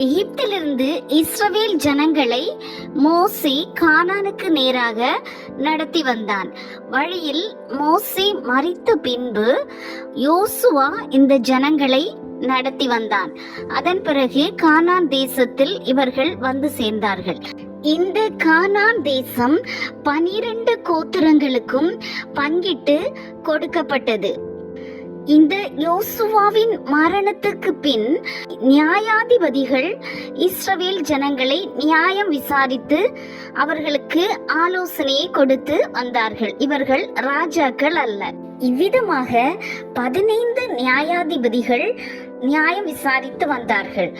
எகிப்திலிருந்து இஸ்ரவேல் ஜனங்களை மோசி கானானுக்கு நேராக நடத்தி வந்தான். வழியில் மோசி மறித்த பின்பு யோசுவா இந்த ஜனங்களை நடத்தி வந்தான். அதன் பிறகு கானான் தேசத்தில் இவர்கள் வந்து சேர்ந்தார்கள். இந்த கானான் தேசம் பனிரெண்டு கோத்திரங்களுக்கும் பங்கிட்டு கொடுக்கப்பட்டது. இந்த யோசுவாவின் மரணத்துக்கு பின் நியாயாதிபதிகள் இஸ்ரவேல் ஜனங்களை நியாயம் விசாரித்து அவர்களுக்கு ஆலோசனையை கொடுத்து வந்தார்கள். இவர்கள் ராஜாக்கள் அல்ல. இவ்விதமாக பதினைந்து நியாயாதிபதிகள் நியாயம் விசாரித்து வந்தார்கள்.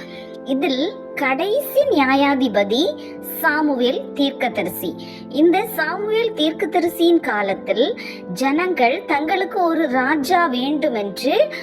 இதில் கடைசி நியாயாதிபதி சாமுவேல் தீர்க்கதரிசி. இந்த சாமுவேல் தீர்க்கதரிசியின் காலத்தில் ஜனங்கள் தங்களுக்கு ஒரு ராஜா வேண்டும் என்று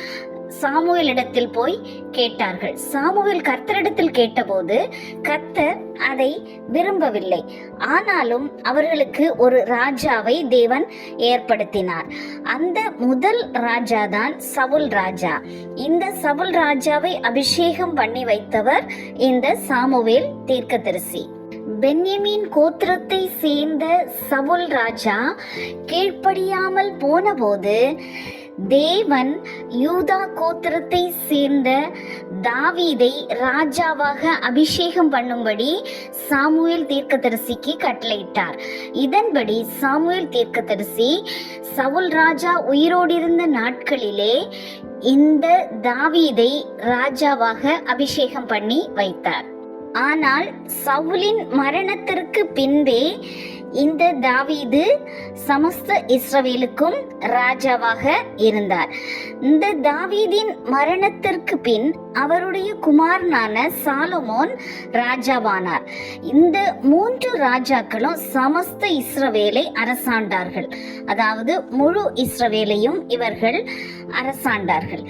சாமுவேலிடத்தில் போய் கேட்டார்கள். சாமுவேல் கர்த்தரிடத்தில் கேட்டபோது கர்த்தர் அதை விரும்பவில்லை. ஆனாலும் அவர்களுக்கு ஒரு ராஜாவை தேவன் ஏற்படுத்தினார். அந்த முதல் ராஜா தான் சவுல் ராஜா. இந்த சவுல் ராஜாவை அபிஷேகம் பண்ணி வைத்தவர் இந்த சாமுவேல் தீர்க்கதரிசி. பென்யமின் கோத்திரத்தை சேர்ந்த சவுல் ராஜா கீழ்ப்படியாமல் போனபோது தேவன் யூதா கோத்திரத்தை சேர்ந்த தாவீதை ராஜாவாக அபிஷேகம் பண்ணும்படி சாமுவேல் தீர்க்கதரிசிக்கு கட்டளையிட்டார். இதன்படி சாமுவேல் தீர்க்கதரிசி சவுல் ராஜா உயிரோடு இருந்த நாட்களிலே இந்த தாவீதை ராஜாவாக அபிஷேகம் பண்ணி வைத்தார். ஆனால் சவுலின் மரணத்திற்கு பின்பே இந்த தாவீது சமஸ்த இஸ்ரவேலுக்கும் ராஜாவாக இருந்தார். இந்த தாவீதின் மரணத்திற்கு பின் அவருடைய குமாரனான சாலமோன் ராஜாவானார். இந்த மூன்று ராஜாக்களும் சமஸ்த இஸ்ரவேலை அரசாண்டார்கள். அதாவது முழு இஸ்ரவேலையும் இவர்கள் அரசாண்டார்கள்.